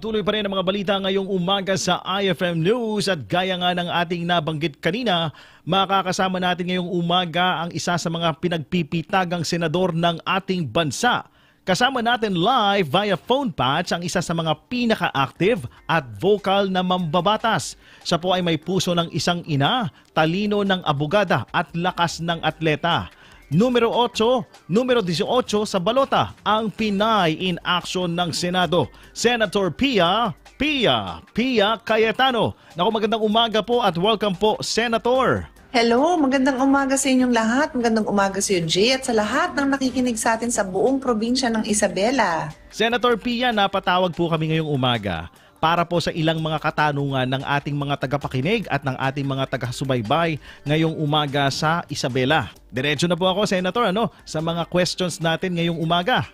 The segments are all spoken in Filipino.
Tuloy pa rin ang mga balita ngayong umaga sa IFM News at gaya nga ng ating nabanggit kanina, makakasama natin ngayong umaga ang isa sa mga pinagpipitagang senador ng ating bansa. Kasama natin live via phone patch ang isa sa mga pinaka-active at vocal na mambabatas. Siya po ay may puso ng isang ina, talino ng abogada at lakas ng atleta. Numero 8, numero 18 sa balota, ang Pinay in action ng Senado. Senator Pia, Pia, Pia Cayetano. Naku magandang umaga po at welcome po, Senator. Hello, magandang umaga sa inyong lahat. Magandang umaga sa iyo, Jay, at sa lahat ng nakikinig sa atin sa buong probinsya ng Isabela. Senator Pia, napatawag po kami ngayong umaga para po sa ilang mga katanungan ng ating mga tagapakinig at ng ating mga taga-subaybay ngayong umaga sa Isabela. Diretso na po ako, Senator, ano, sa mga questions natin ngayong umaga.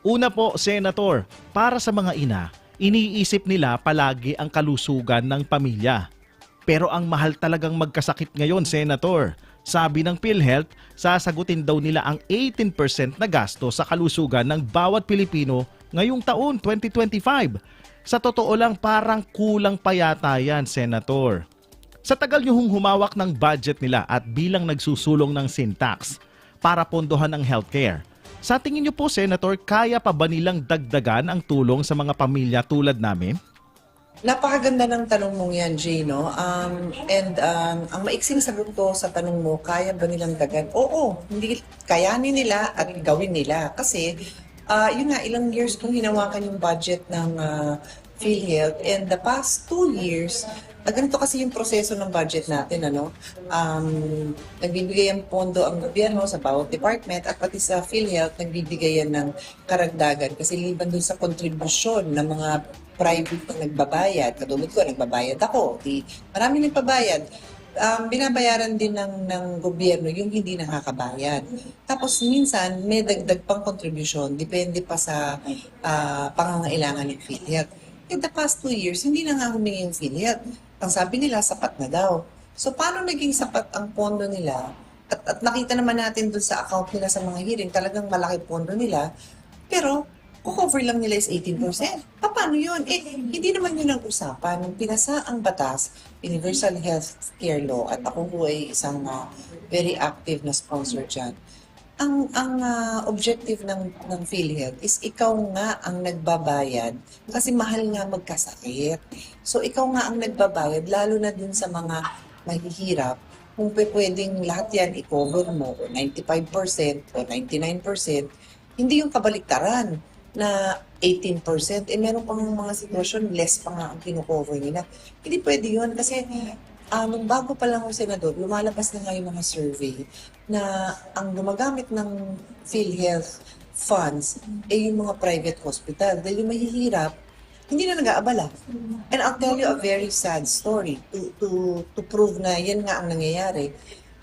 Una po, Senator, para sa mga ina, iniisip nila palagi ang kalusugan ng pamilya. Pero ang mahal talagang magkasakit ngayon, Senator. Sabi ng PhilHealth, sasagutin daw nila ang 18% na gasto sa kalusugan ng bawat Pilipino ngayong taon, 2025. Sa totoo lang, parang kulang pa yata yan, Senator. Sa tagal hong humawak ng budget nila at bilang nagsusulong ng syntax para pondohan ang healthcare, sa tingin nyo po, Senator, kaya pa ba nilang dagdagan ang tulong sa mga pamilya tulad namin? Napakaganda ng tanong mong yan, Jay, no? Um, and um, ang maiksing sagot ko sa tanong mo, kaya ba nilang dagan? Oo, hindi, kayanin nila at gawin nila. Kasi, ah, yun nga, ilang years kong hinawakan yung budget ng ah, PhilHealth. And the past two years, ah, ganito kasi yung proseso ng budget natin, ano? Um, nagbibigay ang pondo ang gobyerno sa bawat department at pati sa PhilHealth, nagbibigay yan ng karagdagan. Kasi liban dun sa kontribusyon ng mga private na nagbabayad. Katulad ko, nagbabayad ako. Di, marami nagbabayad. Um, binabayaran din ng, ng gobyerno yung hindi nakakabayad. Tapos minsan, may dagdag pang contribution, depende pa sa ah, pangangailangan ng PhilHealth. In the past two years, hindi na nga humingi yung PhilHealth. Ang sabi nila, sapat na daw. So, paano naging sapat ang pondo nila? At, at nakita naman natin dun sa account nila sa mga hearing, talagang malaki pondo nila. Pero, cover lang nila is 18%. Pa- Paano yun? Eh, hindi naman yun ang usapan. Nung pinasa ang batas, Universal Health Care Law, at ako po ay isang ah, very active na sponsor dyan, ang ang ah, objective ng ng PhilHealth is ikaw nga ang nagbabayad kasi mahal nga magkasakit. So ikaw nga ang nagbabayad lalo na dun sa mga mahihirap kung pwedeng lahat yan i-cover mo o 95% o 99%, hindi yung kabaliktaran na 18%. Eh meron pang mga sitwasyon less pa nga ang kino-cover nila. Hindi pwede yun kasi nung bago pa lang ako senador, lumalabas na nga yung mga survey na ang gumagamit ng PhilHealth funds ay yung mga private hospital. Dahil yung mahihirap, hindi na nag-aabala. And I'll tell you a very sad story to, to, to prove na yan nga ang nangyayari.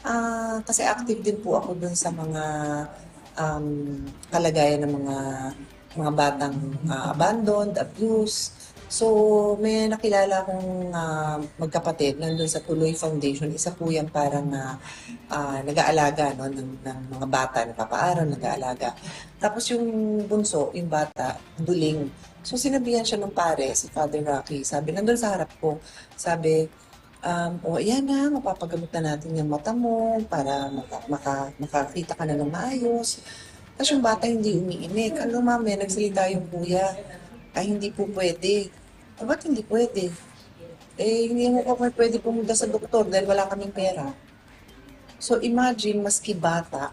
Ah, kasi active din po ako dun sa mga um, kalagayan ng mga mga batang ah, abandoned, abused. So, may nakilala akong ah, magkapatid nandun sa Tuloy Foundation. Isa po yan parang ah, ah, nag-aalaga no, ng, ng mga bata, nagpapaaral, nag-aalaga. Tapos yung bunso, yung bata, duling. So, sinabihan siya ng pare, si Father Rocky. Sabi, nandun sa harap ko, sabi, um, o ayan na, mapapagamot na natin yung mata mo para maka, maka, makakita ka na ng maayos. Tapos yung bata hindi umiinig. Ano mami, nagsalita yung kuya. Ay, hindi po pwede. Ah, ba't hindi pwede? Eh, hindi mo kami pwede pumunta sa doktor dahil wala kaming pera. So, imagine, maski bata,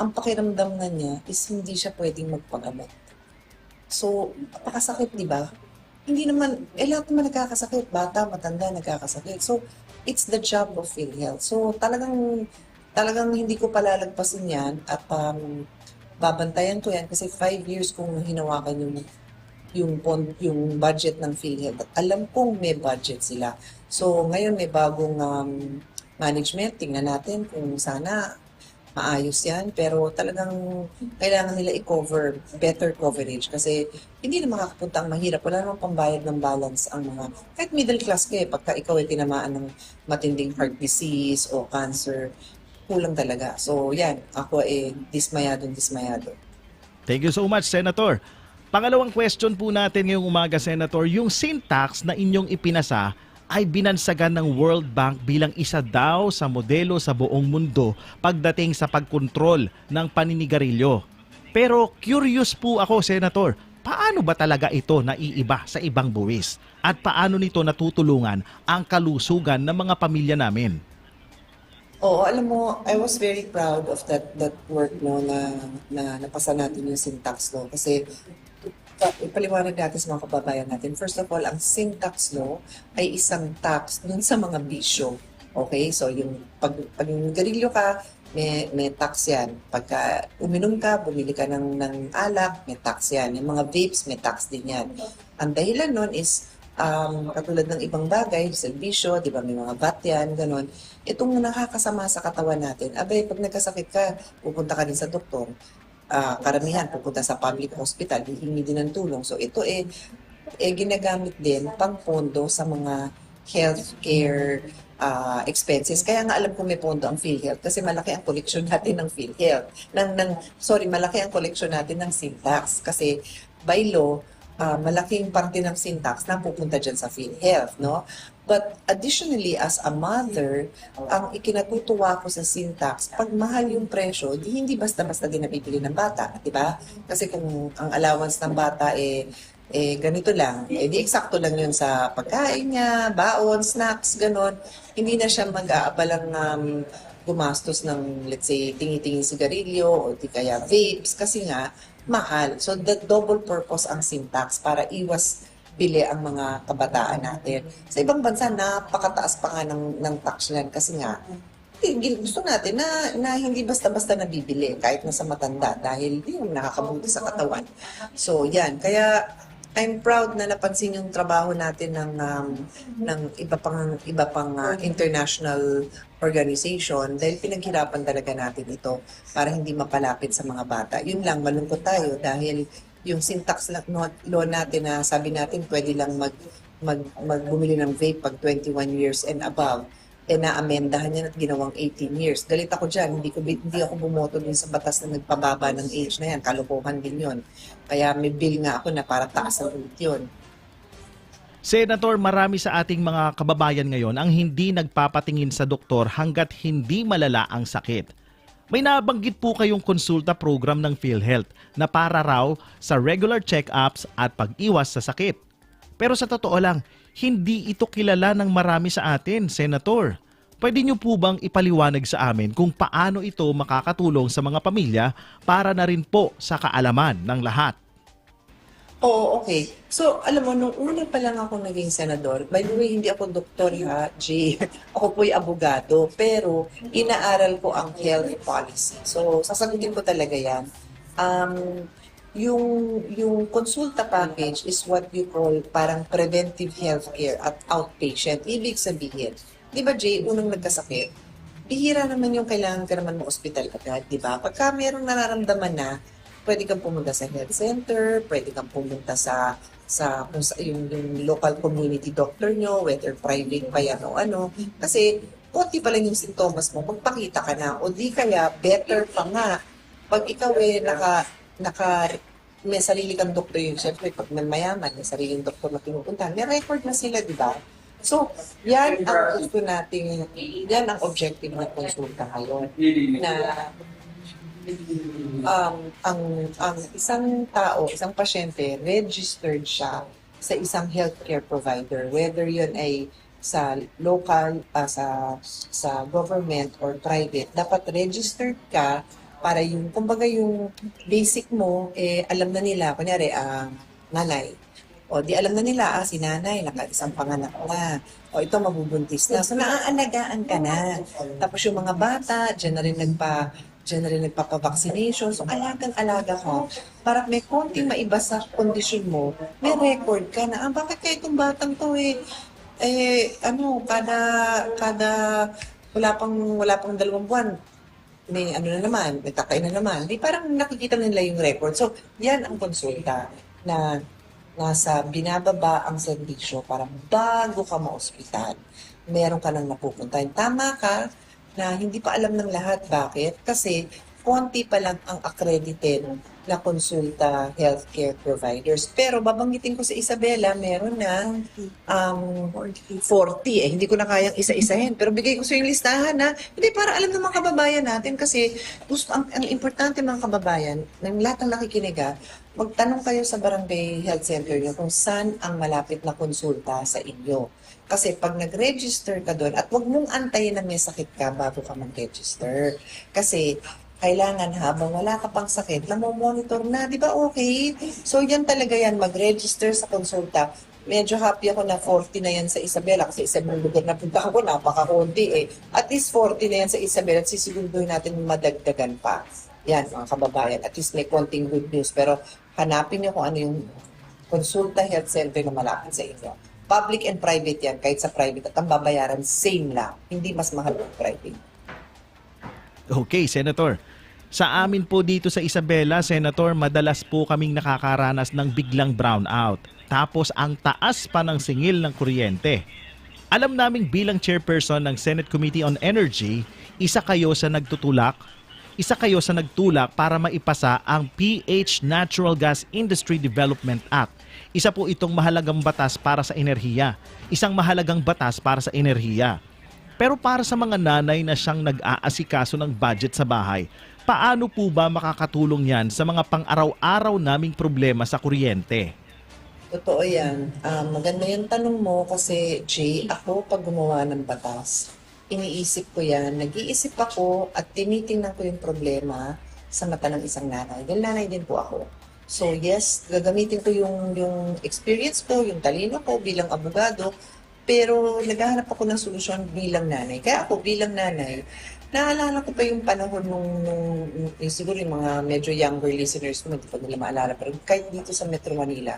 ang pakiramdam na niya is hindi siya pwedeng magpagamot. So, napakasakit, di ba? Hindi naman, eh lahat naman nagkakasakit. Bata, matanda, nagkakasakit. So, it's the job of PhilHealth. So, talagang, talagang hindi ko palalagpasin yan at um, babantayan ko yan kasi five years kong hinawakan yung yung pon, yung budget ng PhilHealth. At alam kong may budget sila. So, ngayon may bagong um, management. Tingnan natin kung sana maayos yan. Pero talagang kailangan nila i-cover better coverage kasi hindi na makakapunta ang mahirap. Wala namang pambayad ng balance ang mga, kahit middle class ka eh, pagka ikaw ay tinamaan ng matinding heart disease o cancer, kulang talaga. So yan, ako eh dismayadong dismayado. Thank you so much, Senator. Pangalawang question po natin ngayong umaga, Senator, yung syntax na inyong ipinasa ay binansagan ng World Bank bilang isa daw sa modelo sa buong mundo pagdating sa pagkontrol ng paninigarilyo. Pero curious po ako, Senator, paano ba talaga ito naiiba sa ibang buwis? At paano nito natutulungan ang kalusugan ng mga pamilya namin? Oo, alam mo, I was very proud of that that work no na na napasa natin yung syntax law kasi pa- ipaliwanag natin sa mga kababayan natin. First of all, ang syntax law ay isang tax dun sa mga bisyo. Okay? So, yung pag, pag garilyo ka, may, may tax yan. Pagka uminom ka, bumili ka ng, ng alak, may tax yan. Yung mga vapes, may tax din yan. Ang dahilan nun is, um, katulad ng ibang bagay, servisyo, di ba, may mga VAT yan, ganon. Itong nakakasama sa katawan natin, abay, pag nagkasakit ka, pupunta ka din sa doktor, ah, karamihan pupunta sa public hospital, hihingi din ng tulong. So ito eh, eh ginagamit din pang pondo sa mga healthcare ah, expenses. Kaya nga alam ko may pondo ang PhilHealth kasi malaki ang collection natin ng PhilHealth. Ng, ng, sorry, malaki ang collection natin ng syntax kasi by law, ah, malaking parte ng syntax na pupunta dyan sa PhilHealth, no? But additionally, as a mother, ang ikinatutuwa ko sa syntax, pag mahal yung presyo, di hindi basta-basta din nabibili ng bata, di ba? Kasi kung ang allowance ng bata eh, eh ganito lang, eh di eksakto lang yun sa pagkain niya, baon, snacks, ganon. Hindi na siya mag-aabalang um, gumastos ng, let's say, tingi-tingin sigarilyo o di kaya vapes kasi nga mahal. So, the double purpose ang syntax para iwas bili ang mga kabataan natin. Sa ibang bansa, napakataas pa nga ng, ng tax yan kasi nga, gusto natin na, na hindi basta-basta nabibili kahit na sa matanda dahil di yung nakakabuti sa katawan. So, yan. Kaya, I'm proud na napansin yung trabaho natin ng um, ng iba pang iba pang uh, international organization dahil pinaghirapan talaga natin ito para hindi mapalapit sa mga bata. Yun lang malungkot tayo dahil yung syntax law natin na sabi natin pwede lang mag mag magbumili ng vape pag 21 years and above eh na-amendahan niya at ginawang 18 years. Galit ako dyan, hindi, ko, hindi ako bumoto din sa batas na nagpababa ng age na yan. Kalokohan din yon. Kaya may bill nga ako na para taas ang age yun. Senator, marami sa ating mga kababayan ngayon ang hindi nagpapatingin sa doktor hanggat hindi malala ang sakit. May nabanggit po kayong konsulta program ng PhilHealth na para raw sa regular check-ups at pag-iwas sa sakit. Pero sa totoo lang, hindi ito kilala ng marami sa atin, Senator. Pwede niyo po bang ipaliwanag sa amin kung paano ito makakatulong sa mga pamilya para na rin po sa kaalaman ng lahat? Oo, okay. So, alam mo, nung una pa lang ako naging senador, by the way, hindi ako doktor ha, G. Ako po'y abogado, pero inaaral ko ang health policy. So, sasagutin ko talaga yan. Um, yung, yung consulta package is what you call parang preventive healthcare at outpatient. Ibig sabihin, di ba Jay, unang nagkasakit, bihira naman yung kailangan ka naman mo ospital agad, di ba? Pagka merong nararamdaman na, pwede kang pumunta sa health center, pwede kung pumunta sa sa kung sa yung, yung local community doctor nyo, whether private pa yan o ano. Kasi, konti pa lang yung sintomas mo, magpakita ka na. O di kaya, better pa nga, pag ikaw eh, naka, naka, may sarili kang doktor yun. Siyempre, pag may mayaman, may sariling doktor na pinupuntahan, may record na sila, di ba? So, yan ang gusto nating, yan ang objective ng konsulta ngayon. Na um, ang, ang isang tao, isang pasyente, registered siya sa isang healthcare provider, whether yun ay sa local, ah, sa, sa government or private, dapat registered ka para yung, kumbaga yung basic mo, eh, alam na nila, kunyari, ah, nanay, o di alam na nila, ah, si nanay, naka isang panganak na. O ito, mabubuntis na. So, naaalagaan ka na. Tapos yung mga bata, dyan na rin nagpa, dyan na rin nagpapavaccination. So, alagang-alaga ko. Para may konting maiba sa kondisyon mo, may record ka na, ah, bakit kaya itong batang to eh, eh, ano, kada, kada, wala pang, wala pang dalawang buwan, may ano na naman, may takay na naman. Di parang nakikita nila yung record. So, yan ang konsulta na nasa binababa ang serbisyo para bago ka ma-ospital, meron ka nang napupuntahan. Tama ka na hindi pa alam ng lahat. Bakit? Kasi konti pa lang ang accredited na konsulta healthcare providers. Pero babanggitin ko sa Isabela, meron na um, 40 eh. Hindi ko na kayang isa-isahin. Pero bigay ko sa yung listahan na, hindi, para alam ng mga kababayan natin kasi gusto, ang, ang importante mga kababayan, ng lahat ng nakikinig magtanong kayo sa barangay health center nyo kung saan ang malapit na konsulta sa inyo. Kasi pag nag-register ka doon, at wag mong antayin na may sakit ka bago ka mag-register. Kasi kailangan habang wala ka pang sakit, monitor na, di ba okay? So yan talaga yan, mag-register sa konsulta. Medyo happy ako na 40 na yan sa Isabela kasi sa ibang lugar na punta ako, napaka-konti eh. At least 40 na yan sa Isabela at sisiguraduhin natin madagdagan pa. Yan, mga kababayan. At least may konting good news. Pero hanapin niyo kung ano yung konsulta health center na malapit sa inyo. Public and private yan, kahit sa private. At ang babayaran, same lang. Hindi mas mahal yung private. Okay, Senator. Sa amin po dito sa Isabela, Senator, madalas po kaming nakakaranas ng biglang brownout. Tapos ang taas pa ng singil ng kuryente. Alam naming bilang chairperson ng Senate Committee on Energy, isa kayo sa nagtutulak, isa kayo sa nagtulak para maipasa ang PH Natural Gas Industry Development Act. Isa po itong mahalagang batas para sa enerhiya. Isang mahalagang batas para sa enerhiya. Pero para sa mga nanay na siyang nag-aasikaso ng budget sa bahay, paano po ba makakatulong yan sa mga pang-araw-araw naming problema sa kuryente? Totoo yan. Um, maganda yung tanong mo kasi, Jay, ako pag gumawa ng batas, iniisip ko yan, nag-iisip ako at tinitingnan ko yung problema sa mata ng isang nanay. Dahil nanay din po ako. So yes, gagamitin ko yung, yung experience ko, yung talino ko bilang abogado, pero naghahanap ako ng solusyon bilang nanay. Kaya ako bilang nanay, naalala ko pa yung panahon nung, nung, nung- siguro yung mga medyo younger listeners ko, hindi pa nila maalala, pero kahit dito sa Metro Manila,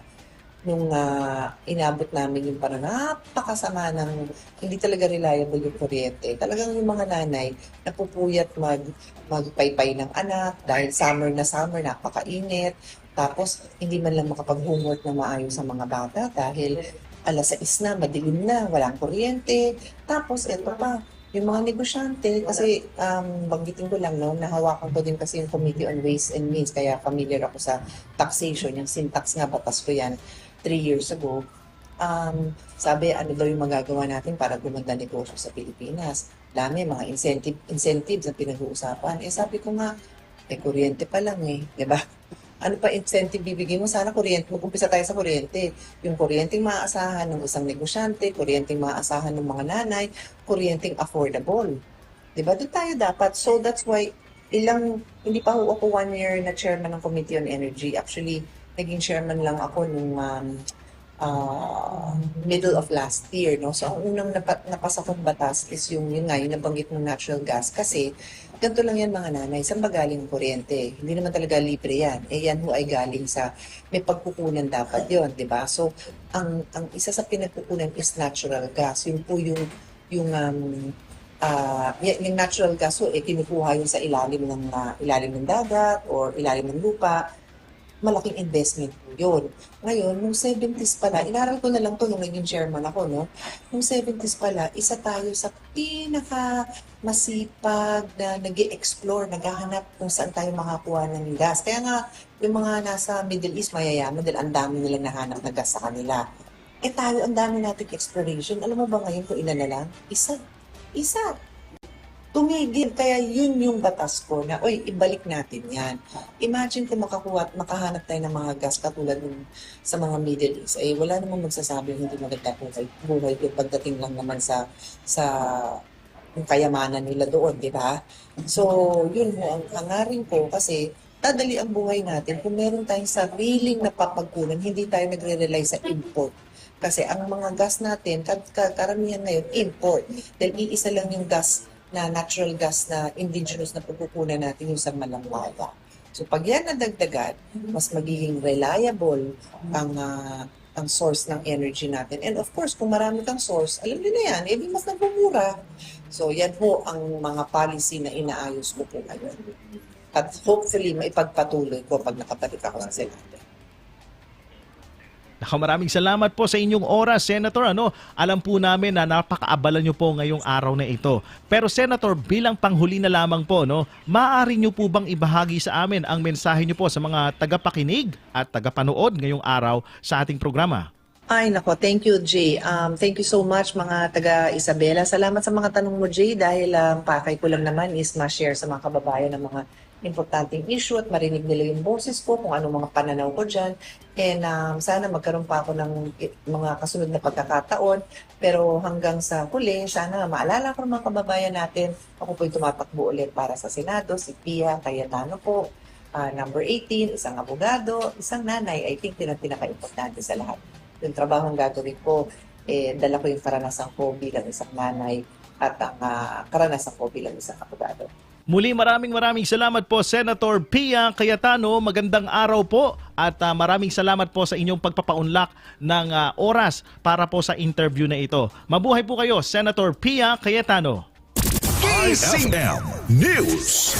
nung ah, inabot namin yung parang napakasama ng hindi talaga reliable yung kuryente. Talagang yung mga nanay napupuyat mag, magpaypay ng anak dahil summer na summer, napakainit. Tapos hindi man lang makapag-homework na maayos sa mga bata dahil alas 6 na, madilim na, walang kuryente. Tapos eto pa, yung mga negosyante, kasi um, banggitin ko lang, no, nahawakan ko din kasi yung Committee on Ways and Means, kaya familiar ako sa taxation, yung syntax nga, batas ko yan, three years ago. Um, sabi, ano daw yung magagawa natin para gumanda negosyo sa Pilipinas? Dami, mga incentive, incentives ang pinag-uusapan. Eh sabi ko nga, eh kuryente pa lang eh, di ba? Ano pa incentive bibigyan mo? Sana kuryente. Mag-umpisa tayo sa kuryente. Yung kuryenteng maaasahan ng isang negosyante, kuryenteng maaasahan ng mga nanay, kuryenteng affordable. Di ba? Doon tayo dapat. So that's why ilang, hindi pa ho ako one year na chairman ng Committee on Energy. Actually, naging chairman lang ako nung um, uh, middle of last year. No? So, ang unang napa, napasa kong batas is yung, yun nga, yung nabanggit ng natural gas. Kasi, ganito lang yan mga nanay, saan ba galing kuryente? Hindi naman talaga libre yan. Eh yan ho ay galing sa, may pagkukunan dapat yon di ba? So, ang, ang isa sa pinagkukunan is natural gas. Yun po yung, yung, um, y- yung natural gas ho, eh, kinukuha yun sa ilalim ng, ah, ilalim ng dagat or ilalim ng lupa malaking investment po yun. Ngayon, nung 70s pala, inaral ko na lang to nung naging chairman ako, no? Nung 70s pala, isa tayo sa pinaka masipag na nag explore naghahanap kung saan tayo makakuha ng gas. Kaya nga, yung mga nasa Middle East, mayayaman dahil ang dami nilang nahanap na gas sa kanila. Eh tayo, ang dami nating exploration. Alam mo ba ngayon kung ilan na lang? Isa. Isa tumigil. Kaya yun yung batas ko na, oy, ibalik natin yan. Imagine kung makakuha, at makahanap tayo ng mga gas katulad ng sa mga Middle East. Eh, wala namang magsasabi hindi maganda buhay, buhay pagdating lang naman sa sa yung kayamanan nila doon, di ba? So, yun mo ang hangarin ko kasi dadali ang buhay natin kung meron tayong sariling napapagkunan, hindi tayo nagre-rely sa import. Kasi ang mga gas natin, ka- ka- karamihan ngayon, import. Dahil iisa lang yung gas na natural gas na indigenous na pagkukunan natin yung sa Malambaya. So pag yan nadagdagan, mas magiging reliable ang ah, ang source ng energy natin. And of course, kung marami kang source, alam niyo na yan, edi mas nagmumura. So yan po ang mga policy na inaayos ko po ngayon. At hopefully, maipagpatuloy ko pag nakabalik ako sa Senado. Nako, maraming salamat po sa inyong oras, Senator. Ano, alam po namin na napakaabala nyo po ngayong araw na ito. Pero Senator, bilang panghuli na lamang po, no, maaari nyo po bang ibahagi sa amin ang mensahe nyo po sa mga tagapakinig at tagapanood ngayong araw sa ating programa? Ay, nako. Thank you, Jay. Um, thank you so much, mga taga Isabela. Salamat sa mga tanong mo, Jay, dahil ang pakay ko lang naman is ma-share sa mga kababayan ng mga importanteng issue at marinig nila yung boses ko, kung anong mga pananaw ko dyan. And um, sana magkaroon pa ako ng mga kasunod na pagkakataon. Pero hanggang sa huli, sana maalala ko mga kababayan natin, ako po'y tumatakbo ulit para sa Senado, si Pia Cayetano po. Ah, number 18, isang abogado, isang nanay, I think yun ang pinaka-importante sa lahat yung trabaho ang gagawin ko, eh, dala ko yung karanasan ko bilang isang nanay at ang ah, karanasan ko bilang isang abogado. Muli maraming maraming salamat po Senator Pia Cayetano. Magandang araw po at ah, maraming salamat po sa inyong pagpapaunlak ng ah, oras para po sa interview na ito. Mabuhay po kayo Senator Pia Cayetano. IFM News.